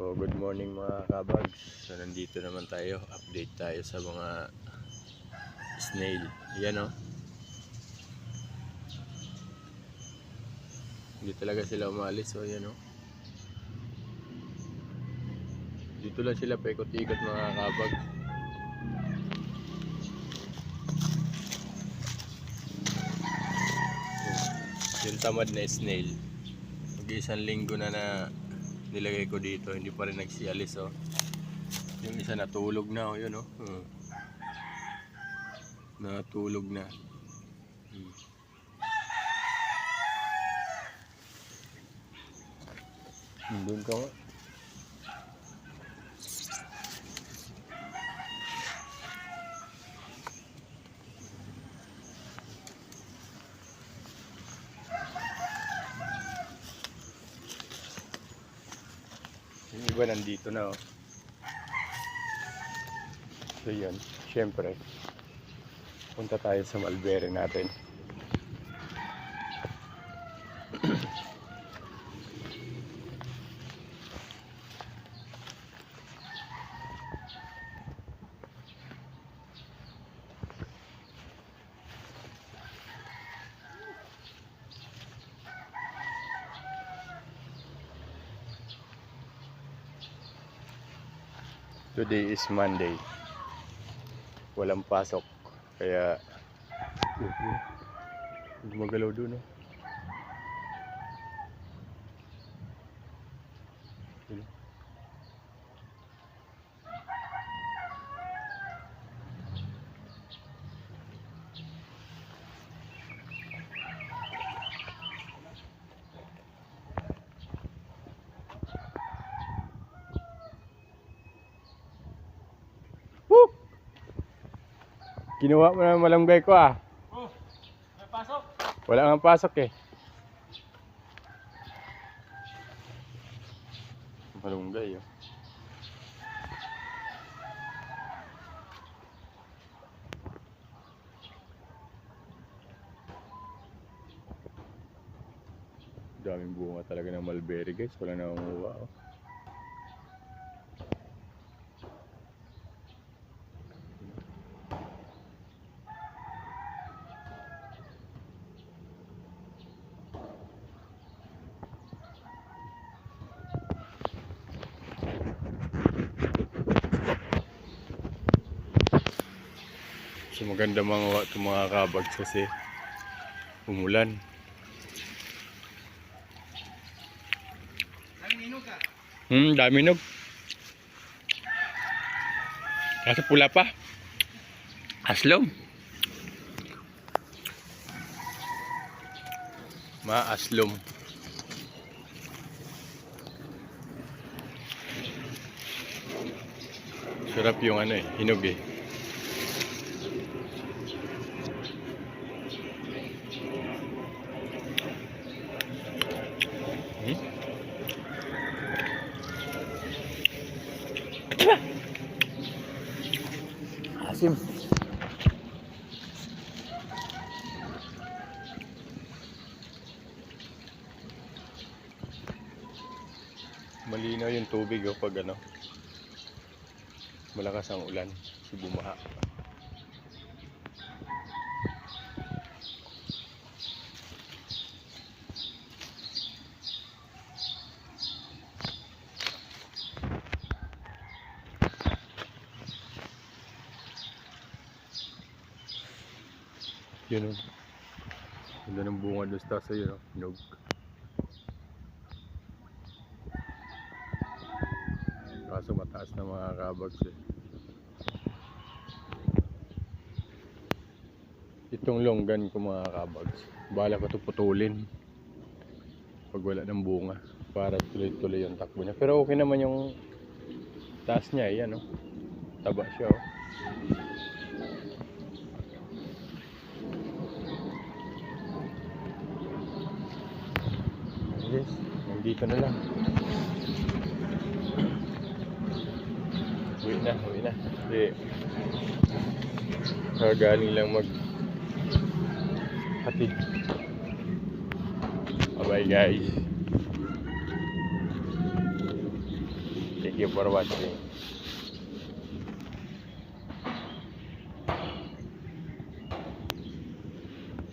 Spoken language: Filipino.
So, good morning mga kabags. So, nandito naman tayo. Update tayo sa mga snail. Yan o. Hindi talaga sila umalis. So, yan o. Dito lang sila paikot-ikot mga kabag. Yung tamad na snail. Mag-isang linggo na na nilagay ko dito, hindi pa rin nagsialis oh. Yung isa natulog na oh, yun oh. Hmm. Natulog na. Hmm. Doon ka nga. Yung iba nandito na oh. So yun, syempre. Punta tayo sa Malbere natin. Today is Monday. Walang pasok. Kaya gumagalaw doon oh. Yun. Kinuha mo na malunggay ko ah. Oh, may pasok. Wala nga pasok eh. Malunggay oh. Daming bunga talaga ng mulberry guys. Wala na umuha oh. So maganda mga ito mga kabags kasi umulan. Hmm, dami nog. Kaso pula pa. Aslom. Maaslom. Sarap yung ano eh, hinog eh. Asim. Malinaw yung tubig oh, pag ano. Malakas ang ulan. Si bumaha. Yun oh. Ganda ng bunga doon sa taas yun oh. Hinog. Kaso mataas na mga kabags eh. Itong longgan ko mga kabags. Bala ko ito putulin. Pag wala ng bunga. Para tuloy-tuloy yung takbo niya. Pero okay naman yung taas niya. Yan oh. Taba siya oh. Yes, nandito na lang. Uwi na, uwi na. Kasi kagaling lang mag hatid. Bye bye guys. you for watching.